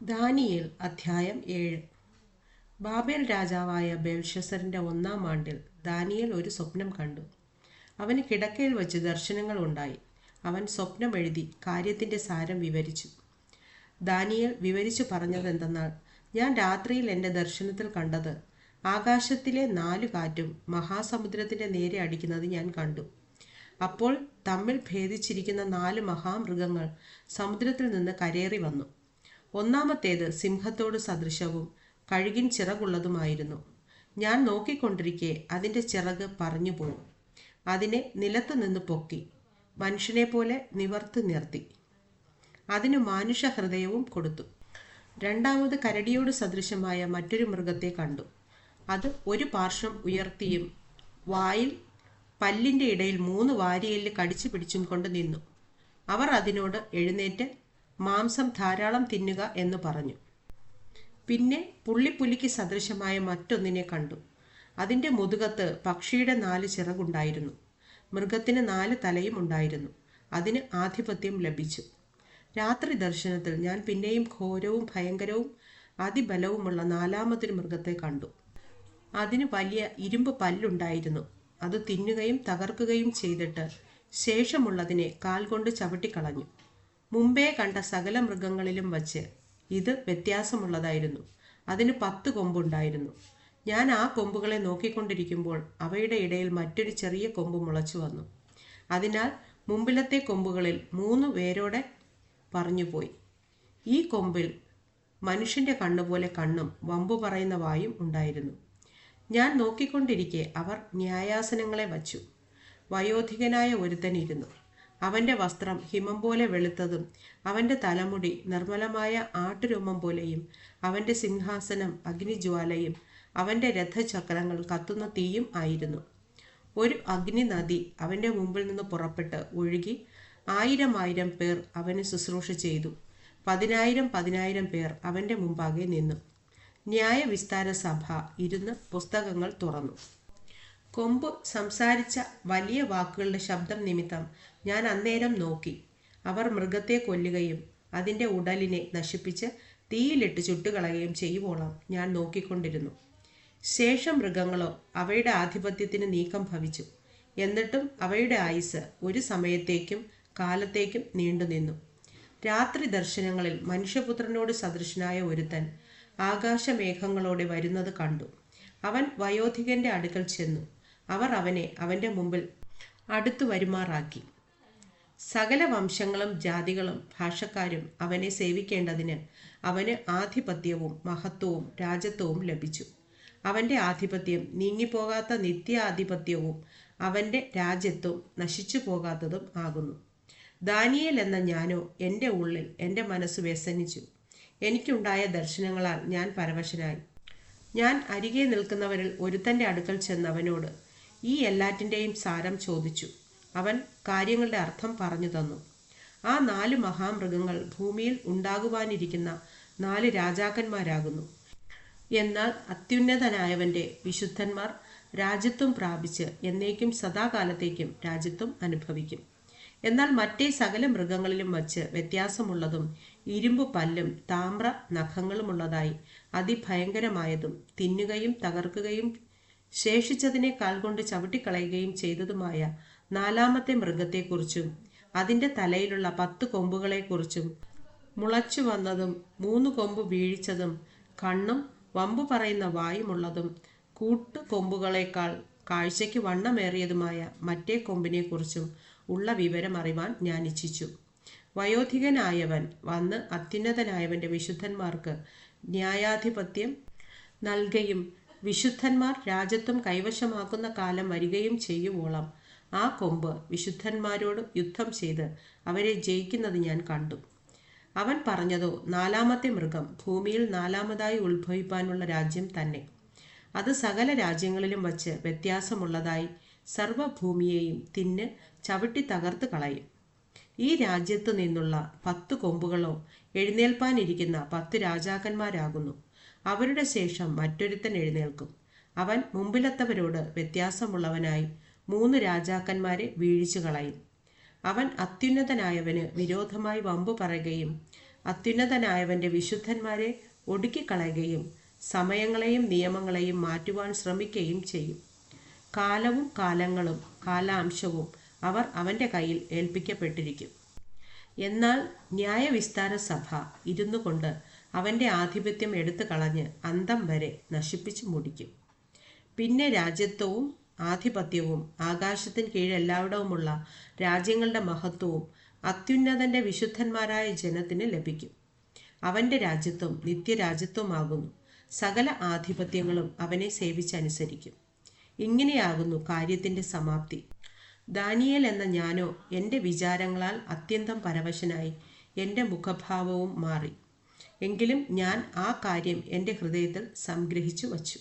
Daniel അധ്യായം ഏഴ്. Babel രാജാവായ ബേൽഷസറിന്റെ ഒന്നാം ആണ്ടിൽ ദാനിയേൽ ഒരു സ്വപ്നം കണ്ടു. അവന് കിടക്കയിൽ വച്ച് ദർശനങ്ങൾ ഉണ്ടായി. അവൻ സ്വപ്നം എഴുതി കാര്യത്തിന്റെ സാരം വിവരിച്ചു. ദാനിയേൽ വിവരിച്ചു പറഞ്ഞതെന്തെന്നാൽ ഞാൻ രാത്രിയിൽ എന്റെ ദർശനത്തിൽ കണ്ടത് ആകാശത്തിലെ നാലു കാറ്റും മഹാസമുദ്രത്തിന്റെ നേരെ അടിക്കുന്നത് ഞാൻ കണ്ടു. അപ്പോൾ തമ്മിൽ ഭേദിച്ചിരിക്കുന്ന നാല് മഹാമൃഗങ്ങൾ സമുദ്രത്തിൽ നിന്ന് കരേറി വന്നു ഒന്നാമത്തേത് സിംഹത്തോട് സദൃശവും കഴുകിൻ ചിറകുള്ളതുമായിരുന്നു. ഞാൻ നോക്കിക്കൊണ്ടിരിക്കെ അതിന്റെ ചിറക് പറഞ്ഞു അതിനെ നിലത്ത് നിന്ന് പൊക്കി മനുഷ്യനെ പോലെ നിവർത്തി നിർത്തി. അതിന് മാനുഷ ഹൃദയവും കൊടുത്തു. രണ്ടാമത് കരടിയോട് സദൃശമായ മറ്റൊരു മൃഗത്തെ കണ്ടു. അത് ഒരു പാർശ്വം ഉയർത്തിയും വായിൽ പല്ലിന്റെ ഇടയിൽ മൂന്ന് വാരിയെല്ല് കടിച്ചു പിടിച്ചും കൊണ്ട് നിന്നു. അവർ അതിനോട് എഴുന്നേറ്റ് മാംസം ധാരാളം തിന്നുക എന്ന് പറഞ്ഞു. പിന്നെ പുള്ളിപ്പുലിക്ക് സദൃശമായ മറ്റൊന്നിനെ കണ്ടു. അതിന്റെ മുതുകത്ത് പക്ഷിയുടെ നാല് ചിറകുണ്ടായിരുന്നു. മൃഗത്തിന് നാല് തലയും ഉണ്ടായിരുന്നു. അതിന് ആധിപത്യം ലഭിച്ചു. രാത്രി ദർശനത്തിൽ ഞാൻ പിന്നെയും ഘോരവും ഭയങ്കരവും അതിബലവുമുള്ള നാലാമതൊരു മൃഗത്തെ കണ്ടു. അതിന് വലിയ ഇരുമ്പ് പല്ലുണ്ടായിരുന്നു. അത് തിന്നുകയും തകർക്കുകയും ചെയ്തിട്ട് ശേഷമുള്ളതിനെ കാൽ കൊണ്ട് ചവിട്ടിക്കളഞ്ഞു. മുമ്പേ കണ്ട സകല മൃഗങ്ങളിലും വച്ച് ഇത് വ്യത്യാസമുള്ളതായിരുന്നു. അതിന് പത്ത് കൊമ്പുണ്ടായിരുന്നു. ഞാൻ ആ കൊമ്പുകളെ നോക്കിക്കൊണ്ടിരിക്കുമ്പോൾ അവയുടെ ഇടയിൽ മറ്റൊരു ചെറിയ കൊമ്പ് മുളച്ചു വന്നു. അതിനാൽ മുമ്പിലത്തെ കൊമ്പുകളിൽ മൂന്ന് പേരോടെ പറഞ്ഞുപോയി. ഈ കൊമ്പിൽ മനുഷ്യന്റെ കണ്ണുപോലെ കണ്ണും വമ്പു പറയുന്ന വായും ഉണ്ടായിരുന്നു. ഞാൻ നോക്കിക്കൊണ്ടിരിക്കെ അവർ ന്യായാസനങ്ങളെ വച്ചു. വയോധികനായ ഒരുത്തൻ ഇരുന്നു. അവന്റെ വസ്ത്രം ഹിമം പോലെ വെളുത്തതും അവന്റെ തലമുടി നിർമ്മലമായ ആട്ടുരോമം പോലെയും അവന്റെ സിംഹാസനം അഗ്നിജ്വാലയും അവന്റെ രഥചക്രങ്ങൾ കത്തുന്ന തീയും ആയിരുന്നു. ഒരു അഗ്നി നദി അവന്റെ മുമ്പിൽ നിന്ന് പുറപ്പെട്ട് ഒഴുകി ആയിരം ആയിരം പേർ അവന് ശുശ്രൂഷ ചെയ്തു. പതിനായിരം പതിനായിരം പേർ അവന്റെ മുമ്പാകെ നിന്നു. ന്യായവിസ്താര സഭ ഇരുന്ന് പുസ്തകങ്ങൾ തുറന്നു. കൊമ്പ് സംസാരിച്ച വലിയ വാക്കുകളുടെ ശബ്ദം നിമിത്തം ഞാൻ അന്നേരം നോക്കി. അവർ മൃഗത്തെ കൊല്ലുകയും അതിന്റെ ഉടലിനെ നശിപ്പിച്ച് തീയിലിട്ട് ചുട്ടുകളയുകയും ചെയ്യുവോളം ഞാൻ നോക്കിക്കൊണ്ടിരുന്നു. ശേഷം മൃഗങ്ങളോ അവയുടെ ആധിപത്യത്തിന് നീക്കം ഭവിച്ചു. എന്നിട്ടും അവയുടെ ആയുസ് ഒരു സമയത്തേക്കും കാലത്തേക്കും നീണ്ടുനിന്നു രാത്രി ദർശനങ്ങളിൽ മനുഷ്യപുത്രനോട് സദൃശനായ ഒരുത്തൻ ആകാശമേഘങ്ങളോടെ വരുന്നത് കണ്ടു. അവൻ വയോധികന്റെ അടുക്കൽ ചെന്നു. അവർ അവനെ അവന്റെ മുമ്പിൽ അടുത്തു വരുമാറാക്കി. സകല വംശങ്ങളും ജാതികളും ഭാഷക്കാരും അവനെ സേവിക്കേണ്ടതിന് അവന് ആധിപത്യവും മഹത്വവും രാജത്വവും ലഭിച്ചു. അവന്റെ ആധിപത്യം നീങ്ങിപ്പോകാത്ത നിത്യാധിപത്യവും അവന്റെ രാജ്യത്വം നശിച്ചു പോകാത്തതും ആകുന്നു. ദാനിയേൽ എന്ന ഞാനോ എന്റെ ഉള്ളിൽ എന്റെ മനസ്സ് വ്യസനിച്ചു. എനിക്കുണ്ടായ ദർശനങ്ങളാൽ ഞാൻ പരവശനായി. ഞാൻ അരികെ നിൽക്കുന്നവരിൽ ഒരുത്തന്റെ അടുക്കൽ ചെന്നവനോട് ഈ എല്ലാറ്റിന്റെയും സാരം ചോദിച്ചു. അവൻ കാര്യങ്ങളുടെ അർത്ഥം പറഞ്ഞു തന്നു. ആ നാല് മഹാമൃഗങ്ങൾ ഭൂമിയിൽ ഉണ്ടാകുവാനിരിക്കുന്ന നാല് രാജാക്കന്മാരാകുന്നു. എന്നാൽ അത്യുന്നതനായവന്റെ വിശുദ്ധന്മാർ രാജ്യത്വം പ്രാപിച്ച് എന്നേക്കും സദാകാലത്തേക്കും രാജ്യത്വം അനുഭവിക്കും. എന്നാൽ മറ്റേ സകല മൃഗങ്ങളിലും വച്ച് വ്യത്യാസമുള്ളതും ഇരുമ്പ് പല്ലും താമ്ര നഖങ്ങളുമുള്ളതായി അതിഭയങ്കരമായതും തിന്നുകയും തകർക്കുകയും ശേഷിച്ചതിനെ കാൽ കൊണ്ട് ചവിട്ടിക്കളയുകയും ചെയ്തതുമായ നാലാമത്തെ മൃഗത്തെക്കുറിച്ചും അതിന്റെ തലയിലുള്ള പത്ത് കൊമ്പുകളെക്കുറിച്ചും മുളച്ചു വന്നതും മൂന്ന് കൊമ്പ് വീഴിച്ചതും കണ്ണും വമ്പു പറയുന്ന വായുമുള്ളതും കൂട്ടു കൊമ്പുകളേക്കാൾ കാഴ്ചയ്ക്ക് വണ്ണമേറിയതുമായ മറ്റേ കൊമ്പിനെക്കുറിച്ചും ഉള്ള വിവരം അറിവാൻ ഞാൻ ഇച്ഛിച്ചു. വയോധികനായവൻ വന്ന് അത്യുന്നതനായവന്റെ വിശുദ്ധന്മാർക്ക് ന്യായാധിപത്യം നൽകുകയും വിശുദ്ധന്മാർ രാജ്യത്വം കൈവശമാക്കുന്ന കാലം വരികയും ചെയ്യുവോളം. ആ കൊമ്പ് വിശുദ്ധന്മാരോട് യുദ്ധം ചെയ്ത് അവരെ ജയിക്കുന്നത് ഞാൻ കണ്ടു. അവൻ പറഞ്ഞതോ നാലാമത്തെ മൃഗം ഭൂമിയിൽ നാലാമതായി ഉത്ഭവിപ്പാനുള്ള രാജ്യം തന്നെ. അത് സകല രാജ്യങ്ങളിലും വച്ച് വ്യത്യാസമുള്ളതായി സർവഭൂമിയെയും തിന്ന് ചവിട്ടി തകർത്ത് കളയും. ഈ രാജ്യത്തു നിന്നുള്ള പത്ത് കൊമ്പുകളോ എഴുന്നേൽപ്പാനിരിക്കുന്ന പത്ത് രാജാക്കന്മാരാകുന്നു. അവരുടെ ശേഷം മറ്റൊരുത്തൻ എഴുന്നേൽക്കും. അവൻ മുമ്പിലെത്തവരോട് വ്യത്യാസമുള്ളവനായി മൂന്ന് രാജാക്കന്മാരെ വീഴിച്ചു കളയും അവൻ അത്യുന്നതനായവന് വിരോധമായി വമ്പു പറയുകയും അത്യുന്നതനായവന്റെ വിശുദ്ധന്മാരെ ഒടുക്കിക്കളയുകയും സമയങ്ങളെയും നിയമങ്ങളെയും മാറ്റുവാൻ ശ്രമിക്കുകയും ചെയ്യും. കാലവും കാലങ്ങളും കാലാംശവും അവർ അവന്റെ കയ്യിൽ ഏൽപ്പിക്കപ്പെട്ടിരിക്കും. എന്നാൽ ന്യായവിസ്താര സഭ ഇരുന്നു കൊണ്ട് അവന്റെ ആധിപത്യം എടുത്തു കളഞ്ഞ് അന്തം വരെ നശിപ്പിച്ച് മുടിക്കും. പിന്നെ രാജ്യത്വവും ആധിപത്യവും ആകാശത്തിന് കീഴെല്ലായിടവുമുള്ള രാജ്യങ്ങളുടെ മഹത്വവും അത്യുന്നതന്റെ വിശുദ്ധന്മാരായ ജനത്തിന് ലഭിക്കും. അവന്റെ രാജ്യത്വം നിത്യരാജ്യത്വമാകുന്നു. സകല ആധിപത്യങ്ങളും അവനെ സേവിച്ചനുസരിക്കും. ഇങ്ങനെയാകുന്നു കാര്യത്തിന്റെ സമാപ്തി. ദാനിയേൽ എന്ന ഞാനോ എന്റെ വിചാരങ്ങളാൽ അത്യന്തം പരവശനായി എന്റെ മുഖഭാവവും മാറി. എങ്കിലും ഞാൻ ആ കാര്യം എന്റെ ഹൃദയത്തിൽ സംഗ്രഹിച്ചു വച്ചു